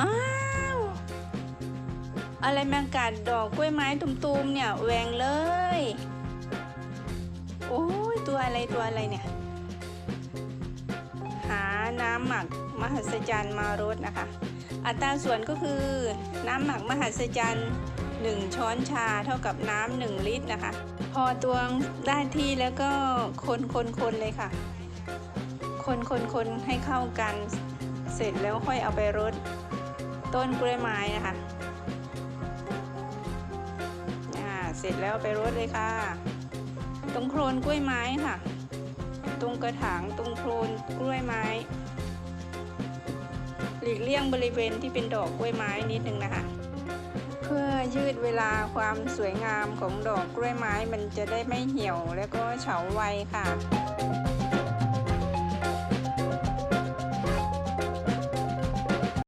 อ้าว อะไรแมากัดดอกกล้วยไม้ตุมๆเนี่ยแหวงเลย โอ้ยตัวอะไรตัวอะไรเนี่ย หาน้ำหมักมหัศจรรย์มารดนะคะ อัตราส่วนก็คือน้ำหมักมหัศจรรย์1 ช้อนชาเท่ากับน้ำ1ลิตรนะคะ พอตวงได้ที่แล้วก็คนคนคนเลยค่ะ คนคนคนให้เข้ากัน เสร็จแล้วค่อยเอาไปรด ต้นกล้วยไม้นะคะอ่าเสร็จแล้วไปรดเลยค่ะ ตรงโคลนกล้วยไม้ค่ะ ตรงกระถางตรงโคลนกล้วยไม้ หลีกเลี่ยงบริเวณที่เป็นดอกกล้วยไม้นิดนึงนะคะ เพื่อยืดเวลาความสวยงามของดอกกล้วยไม้มันจะได้ไม่เหี่ยวแล้วก็เฉาไวค่ะ